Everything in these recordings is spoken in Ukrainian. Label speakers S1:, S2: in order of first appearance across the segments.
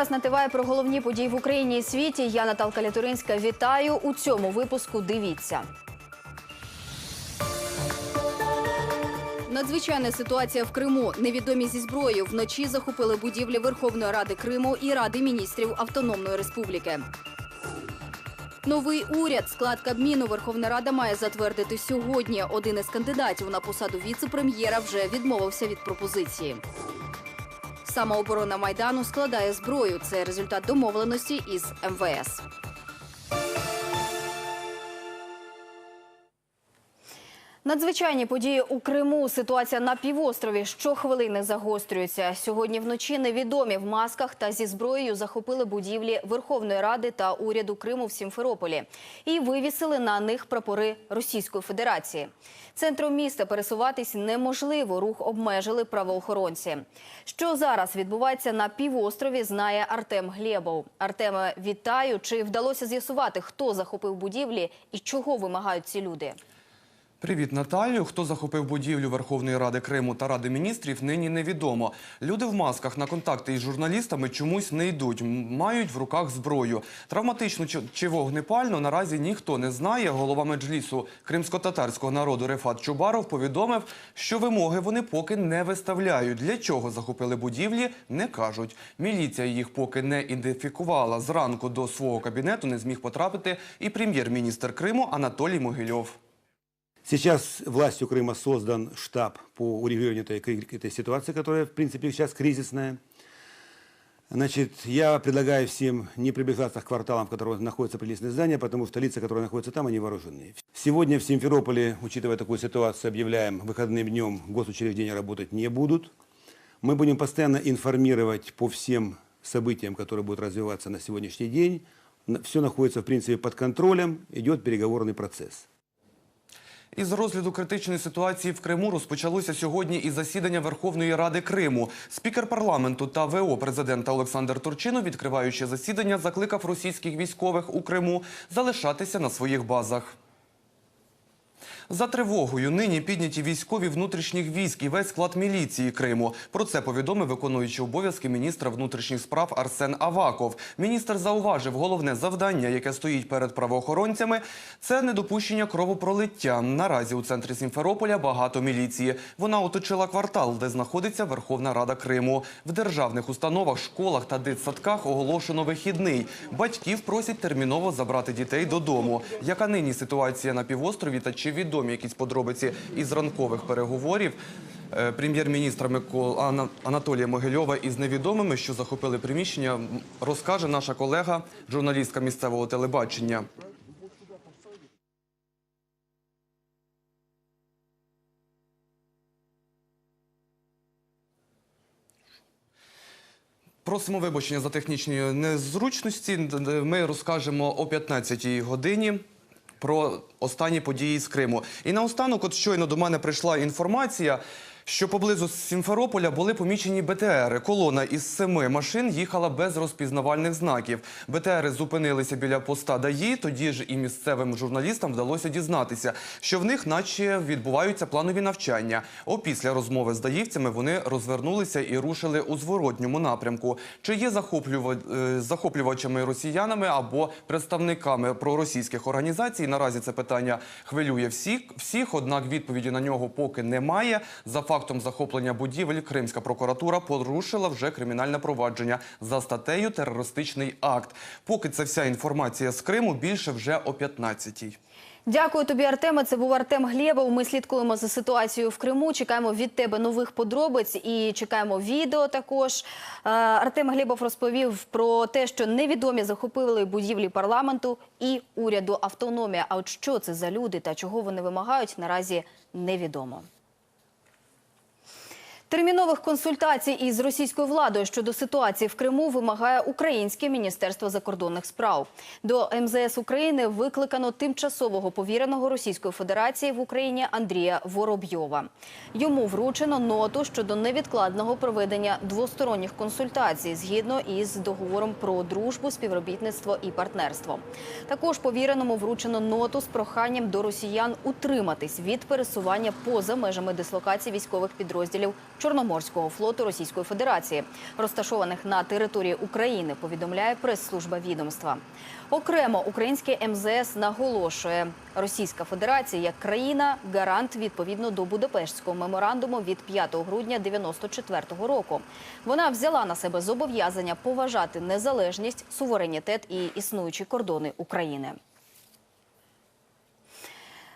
S1: Зараз нативає про головні події в Україні і світі. Я Наталка Лятуринська. Вітаю у цьому випуску. Дивіться. Надзвичайна ситуація в Криму. Невідомі зі зброєю вночі захопили будівлі Верховної Ради Криму і Ради міністрів Автономної Республіки. Новий уряд склад Кабміну Верховна Рада має затвердити сьогодні. Один із кандидатів на посаду віце-прем'єра вже відмовився від пропозиції. Самооборона майдану складає зброю. Це результат домовленості із МВС. Надзвичайні події у Криму. Ситуація на півострові щохвилини загострюється. Сьогодні вночі невідомі в масках та зі зброєю захопили будівлі Верховної Ради та уряду Криму в Сімферополі і вивісили на них прапори Російської Федерації. Центром міста пересуватись неможливо. Рух обмежили правоохоронці. Що зараз відбувається на півострові, знає Артем Глєбов. Артеме, вітаю. Чи вдалося з'ясувати, хто захопив будівлі і чого вимагають ці люди?
S2: Привіт, Наталію. Хто захопив будівлю Верховної Ради Криму та Ради міністрів, нині невідомо. Люди в масках на контакти із журналістами чомусь не йдуть, мають в руках зброю. Травматичну чи- вогнепальну наразі ніхто не знає. Голова меджлісу кримсько-татарського народу Рефат Чубаров повідомив, що вимоги вони поки не виставляють. Для чого захопили будівлі, не кажуть. Міліція їх поки не ідентифікувала. Зранку до свого кабінету не зміг потрапити і прем'єр-міністр Криму Анатолій Могильов.
S3: Сейчас властью Крыма создан штаб по урегулированию этой, этой ситуации, которая, в принципе, сейчас кризисная. Значит, я предлагаю всем не приближаться к кварталам, в которых находятся приличные здания, потому что лица, которые находятся там, они вооружены. Сегодня в Симферополе, учитывая такую ситуацию, объявляем выходным днем госучреждения работать не будут. Мы будем постоянно информировать по всем событиям, которые будут развиваться на сегодняшний день. Все находится, в принципе, под контролем, идет переговорный процесс.
S2: Із розгляду критичної ситуації в Криму розпочалося сьогодні і засідання Верховної Ради Криму. Спікер парламенту та ВО президента Олександр Турчинов, відкриваючи засідання, закликав російських військових у Криму залишатися на своїх базах. За тривогою нині підняті військові внутрішніх військ і весь склад міліції Криму. Про це повідомив виконуючий обов'язки міністра внутрішніх справ Арсен Аваков. Міністр зауважив, головне завдання, яке стоїть перед правоохоронцями, це недопущення кровопролиття. Наразі у центрі Сімферополя багато міліції. Вона оточила квартал, де знаходиться Верховна Рада Криму. В державних установах, школах та дитсадках оголошено вихідний. Батьків просять терміново забрати дітей додому. Яка нині ситуація на півострові та чи відомі якісь подробиці із ранкових переговорів? Е, Прем'єр-міністра Микола Анатолія Могильова із невідомими, що захопили приміщення, розкаже наша колега, журналістка місцевого телебачення. Просимо вибачення за технічні незручності. Ми розкажемо о 15-й годині про останні події з Криму. І наостанок, от щойно до мене прийшла інформація, що поблизу Сімферополя були помічені БТРи. Колона із семи машин їхала без розпізнавальних знаків. БТРи зупинилися біля поста ДАІ. Тоді ж і місцевим журналістам вдалося дізнатися, що в них наче відбуваються планові навчання. Опісля розмови з даївцями вони розвернулися і рушили у зворотньому напрямку. Чи є захоплюва- е, захоплювачами росіянами або представниками проросійських організацій? Наразі це питання хвилює всіх. всіх однак відповіді на нього поки немає. За фактом захоплення будівель Кримська прокуратура порушила вже кримінальне провадження за статтею Терористичний акт. Поки це вся інформація з Криму, більше вже о 15-й.
S1: Дякую тобі, Артеме. Це був Артем Глєбов. Ми слідкуємо за ситуацією в Криму. Чекаємо від тебе нових подробиць і чекаємо відео. Також Е, Артем Глєбов розповів про те, що невідомі захопили будівлі парламенту і уряду автономія. А от що це за люди та чого вони вимагають, наразі невідомо. Термінових консультацій із російською владою щодо ситуації в Криму вимагає Українське міністерство закордонних справ. До МЗС України викликано тимчасового повіреного Російської Федерації в Україні Андрія Воробйова. Йому вручено ноту щодо невідкладного проведення двосторонніх консультацій згідно із договором про дружбу, співробітництво і партнерство. Також повіреному вручено ноту з проханням до росіян утриматись від пересування поза межами дислокації військових підрозділів Чорноморського флоту Російської Федерації, розташованих на території України, повідомляє прес-служба відомства. Окремо українське МЗС наголошує, Російська Федерація як країна гарант відповідно до Будапештського меморандуму від 5 грудня 94-го року. Вона взяла на себе зобов'язання поважати незалежність, суверенітет і існуючі кордони України.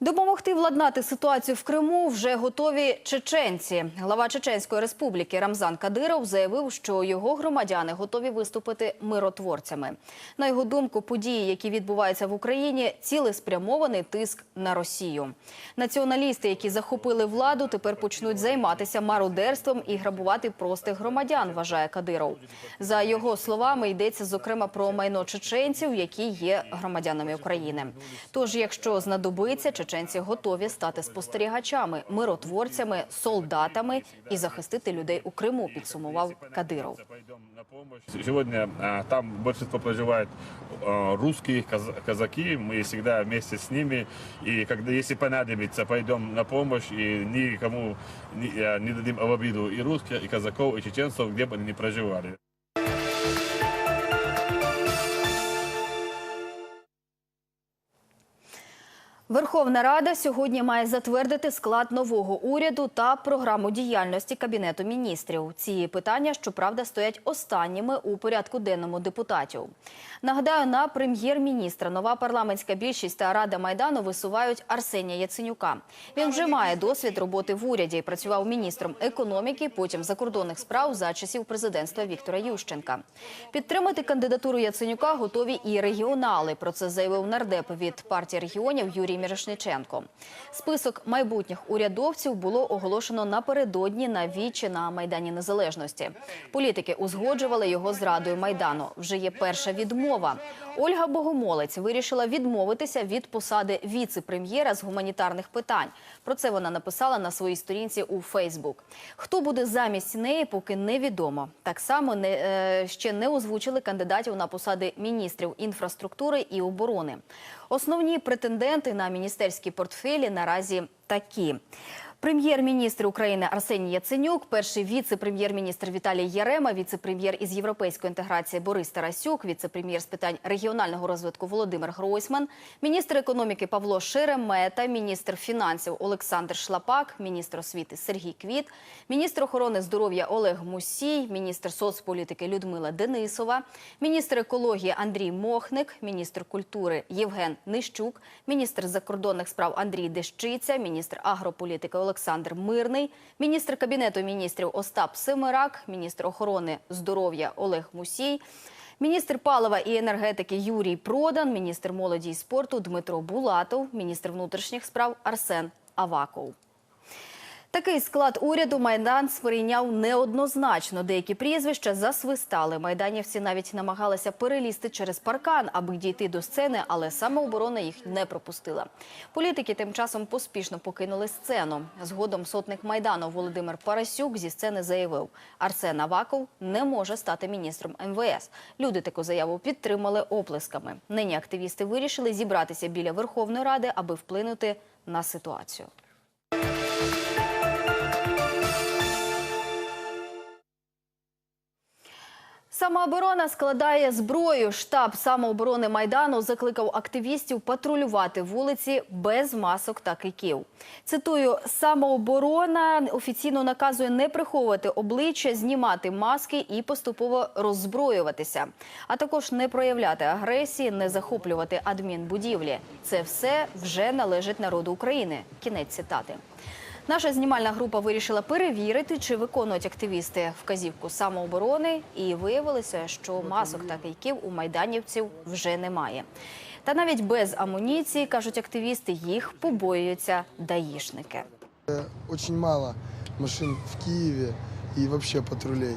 S1: Допомогти владнати ситуацію в Криму вже готові чеченці. Глава Чеченської республіки Рамзан Кадиров заявив, що його громадяни готові виступити миротворцями. На його думку, події, які відбуваються в Україні, цілеспрямований тиск на Росію. Націоналісти, які захопили владу, тепер почнуть займатися мародерством і грабувати простих громадян. Вважає Кадиров. За його словами, йдеться зокрема про майно чеченців, які є громадянами України. Тож, якщо знадобиться, чеченці готові стати спостерігачами, миротворцями, солдатами і захистити людей у Криму. Підсумував Кадиров.
S4: Сегодня там а, русские, каз- казаки. Мы всегда вместе с ними. И когда, если понадобится, пойдем на помощь. И никому не, не дадим в обиду и русских, и казаков, и чеченцев, где бы они ни проживали.
S1: Верховна Рада сьогодні має затвердити склад нового уряду та програму діяльності Кабінету міністрів. Ці питання, щоправда, стоять останніми у порядку денному депутатів. Нагадаю, на прем'єр-міністра нова парламентська більшість та Рада Майдану висувають Арсенія Яценюка. Він вже має досвід роботи в уряді. Працював міністром економіки, потім закордонних справ за часів президентства Віктора Ющенка. Підтримати кандидатуру Яценюка готові і регіонали. Про це заявив нардеп від партії регіонів Юрій Мірошниченко. Список майбутніх урядовців було оголошено напередодні на вічі на майдані Незалежності. Політики узгоджували його з радою майдану. Вже є перша відмова. Ольга Богомолець вирішила відмовитися від посади віце-прем'єра з гуманітарних питань. Про це вона написала на своїй сторінці у Фейсбук. Хто буде замість неї, поки невідомо. Так само не е, ще не озвучили кандидатів на посади міністрів інфраструктури і оборони. Основні претенденти на міністерські портфелі наразі такі. Прем'єр-міністр України Арсеній Яценюк, перший віце-прем'єр-міністр Віталій Ярема, віце-прем'єр із європейської інтеграції Борис Тарасюк, віце-прем'єр з питань регіонального розвитку Володимир Гройсман, міністр економіки Павло Шеремета, міністр фінансів Олександр Шлапак, міністр освіти Сергій Квіт, міністр охорони здоров'я Олег Мусій, міністр соцполітики Людмила Денисова, міністр екології Андрій Мохник, міністр культури Євген Нищук, міністр закордонних справ Андрій Дещиця, міністр агрополітики Олександр Мирний, міністр кабінету міністрів Остап Семирак, міністр охорони здоров'я Олег Мусій. Міністр палива і енергетики Юрій Продан, міністр молоді і спорту Дмитро Булатов, міністр внутрішніх справ Арсен Аваков. Такий склад уряду Майдан сприйняв неоднозначно. Деякі прізвища засвистали. Майданівці навіть намагалися перелізти через паркан, аби дійти до сцени, але самооборона їх не пропустила. Політики тим часом поспішно покинули сцену. Згодом сотник Майдану Володимир Парасюк зі сцени заявив, Арсен Аваков не може стати міністром МВС. Люди таку заяву підтримали оплесками. Нині активісти вирішили зібратися біля Верховної Ради, аби вплинути на ситуацію. Самооборона складає зброю. Штаб самооборони Майдану закликав активістів патрулювати вулиці без масок та кийків. Цитую, самооборона офіційно наказує не приховувати обличчя, знімати маски і поступово роззброюватися, а також не проявляти агресії, не захоплювати адмінбудівлі. Це все вже належить народу України. Кінець цитати. Наша знімальна група вирішила перевірити, чи виконують активісти вказівку самооборони, і виявилося, що масок та кийків у майданівців вже немає. Та навіть без амуніції, кажуть активісти, їх побоюються даїшники.
S5: Очень мало машин в Киеве и вообще патрулей.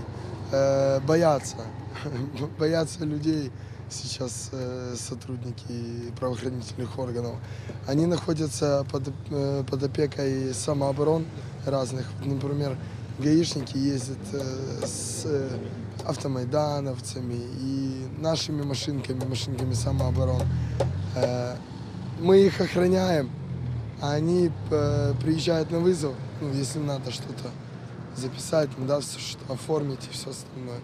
S5: Э, боятся. Боятся людей сейчас э, сотрудники правоохранительных органов. Они находятся под, э, под опекой самооборон разных. Например, гаишники ездят э, с э, автомайдановцами и нашими машинками, машинками самооборон. Э, мы их охраняем, а они э, приезжают на вызов, ну, если надо что-то записать, там, да, всё, что оформить и все остальное.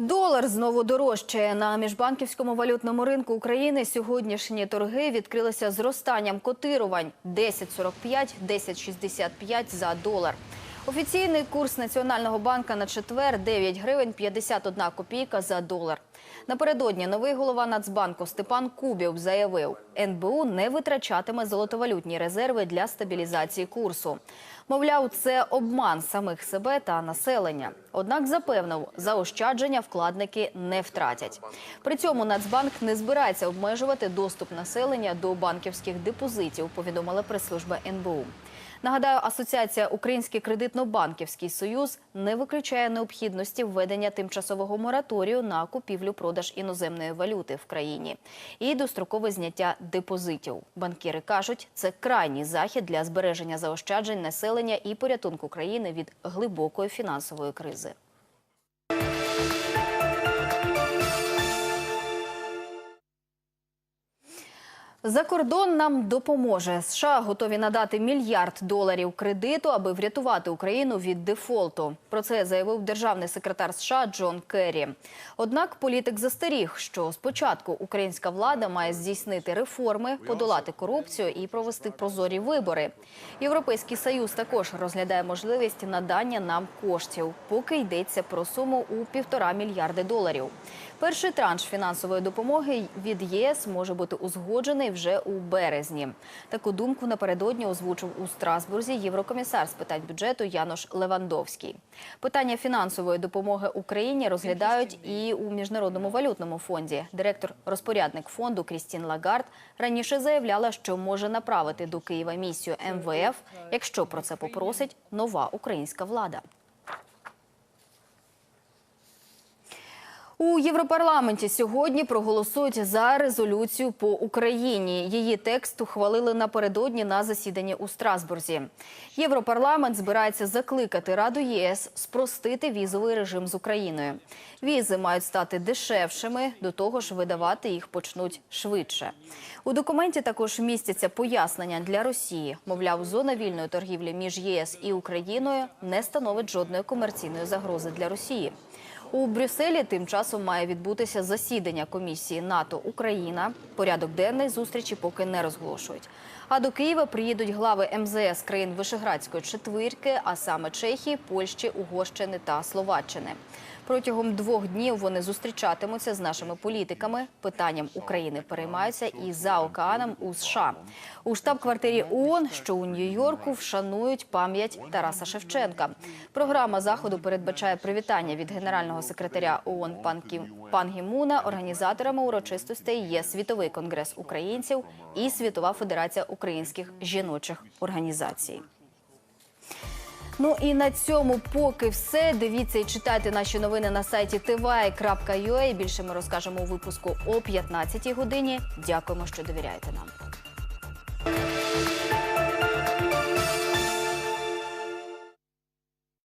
S1: Долар знову дорожчає. На міжбанківському валютному ринку України сьогоднішні торги відкрилися зростанням котирувань 10,45, 10,65 за долар. Офіційний курс Національного банка на четвер 9 гривень 51 копійка за долар. Напередодні новий голова Нацбанку Степан Кубів заявив, НБУ не витрачатиме золотовалютні резерви для стабілізації курсу. Мовляв, це обман самих себе та населення. Однак запевнив, заощадження вкладники не втратять. При цьому Нацбанк не збирається обмежувати доступ населення до банківських депозитів, повідомила прес-служба НБУ. Нагадаю, Асоціація Український кредитно-банківський союз не виключає необхідності введення тимчасового мораторію на купівлю-продаж іноземної валюти в країні і дострокове зняття депозитів. Банкіри кажуть, це крайній захід для збереження заощаджень населення і порятунку країни від глибокої фінансової кризи. За кордон нам допоможе. США готові надати мільярд доларів кредиту, аби врятувати Україну від дефолту. Про це заявив державний секретар США Джон Керрі. Однак політик застеріг, що спочатку українська влада має здійснити реформи, подолати корупцію і провести прозорі вибори. Європейський союз також розглядає можливість надання нам коштів, поки йдеться про суму у півтора мільярди доларів. Перший транш фінансової допомоги від ЄС може бути узгоджений вже у березні. Таку думку напередодні озвучив у Страсбурзі єврокомісар з питань бюджету Янош Левандовський. Питання фінансової допомоги Україні розглядають і у міжнародному валютному фонді. Директор-розпорядник фонду Крістін Лагард раніше заявляла, що може направити до Києва місію МВФ, якщо про це попросить нова українська влада. У Європарламенті сьогодні проголосують за резолюцію по Україні. Її текст ухвалили напередодні на засіданні у Страсбурзі. Європарламент збирається закликати Раду ЄС спростити візовий режим з Україною. Візи мають стати дешевшими, до того ж видавати їх почнуть швидше. У документі також містяться пояснення для Росії. Мовляв, зона вільної торгівлі між ЄС і Україною не становить жодної комерційної загрози для Росії. У Брюсселі тим часом має відбутися засідання комісії НАТО Україна. Порядок денний зустрічі поки не розголошують. А до Києва приїдуть глави МЗС країн Вишеградської четвірки, а саме Чехії, Польщі, Угорщини та Словаччини. Протягом двох днів вони зустрічатимуться з нашими політиками. Питанням України переймаються і за океаном у США. У штаб-квартирі ООН, що у Нью-Йорку, вшанують пам'ять Тараса Шевченка. Програма заходу передбачає привітання від генерального секретаря ООН пан Кім пан Гімуна. Організаторами урочистостей є світовий конгрес українців і Світова федерація українських жіночих організацій. Ну і на цьому поки все. Дивіться і читайте наші новини на сайті tvi.ua. Більше ми розкажемо у випуску о 15 годині. Дякуємо, що довіряєте нам.